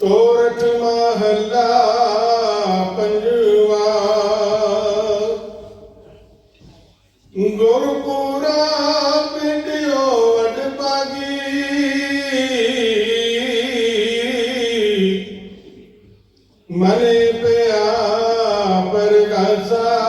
ਸੋਰਠ ਮਹੱਲਾ ਪੰਜਵਾ। ਗੁਰਪੂਰਾ ਪਿੰਡਿਓ ਵਡ ਪਾਗੀ ਮਨੇ ਪਿਆ ਪਰਗਾਸਾ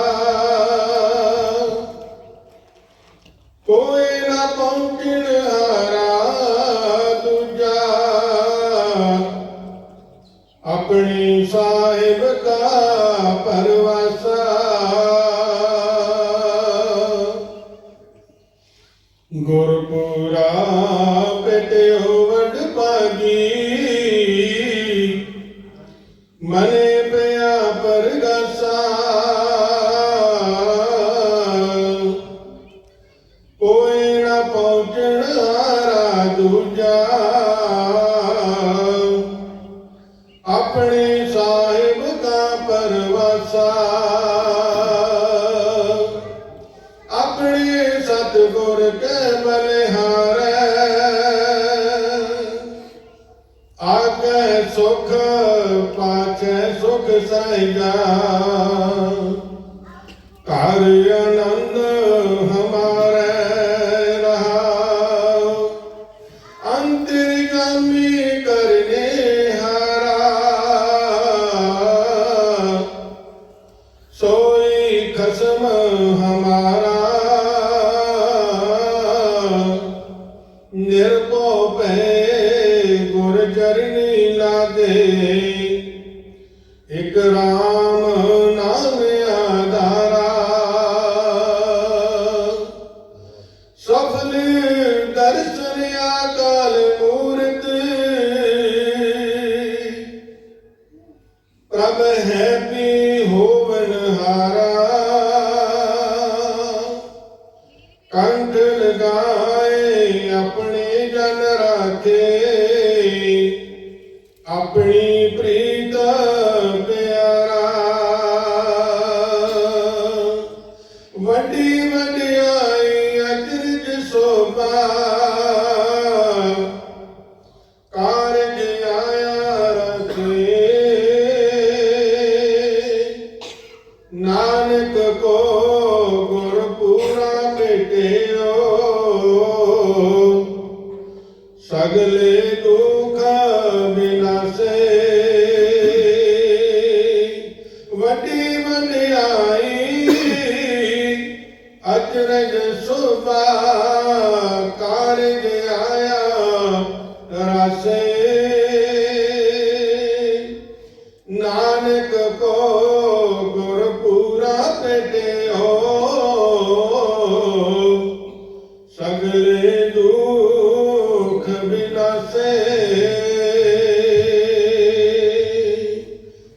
ਆਪਣੀ ਸਾਹਿਬ ਕਾ ਪਰਵਾਸਾ। ਗੁਰਪੁਰਾ ਪਟੇ ਵਡ ਪਾਗੀ ਮਨੇ ਪਿਆ ਪਰਗਾਸਾ। ਕੋਈ ਨਾ ਪਹੁੰਚਣ ਹਾਰਾ ਦੂਜਾ। ਦਾ ਆਪਣੇ ਸਤਿਗੁਰ ਕੇ ਬਲਿਹਾਰੈ। ਆਗੇ ਸੁਖ ਪਾਛੈ ਸੁਖ ਸਹਿਜਾ ਘਰ ਆਨੰਦ ਸੋਈ ਖਸਮ ਹਮਾਰਾ ਨਿਰਭਉ ਭੈ ਗੁਰ ਚਰਨੀ ਲਾਗੇ ਇਕ ਰਾਮ ਨਾਮ ਆਧਾਰਾ ਸਫਲ ਦਰਸ਼ਨ ਆਕਾਲ ਮੂਰਤ ਪ੍ਰਭ ਹੈ ਕੰਠ ਲਗਾਏ ਆਪਣੇ ਜਨ ਰਾਖੇ। ਆਪਣੀ ਪ੍ਰੀਤ ਭੇਟਿਓ ਸਗਲੇ ਦੁਖ ਬਿਨਾਸੇ ਵੱਡੀ ਵਡਿਆਈ ਅਚਰਜ ਸੁਭਾ, ਕਾਰਜ ਆਇਆ ਰਸੇ। ਨਾਨਕ ਕੋ ਗੁਰ ਪੂਰਾ ਭੇਟਿਓ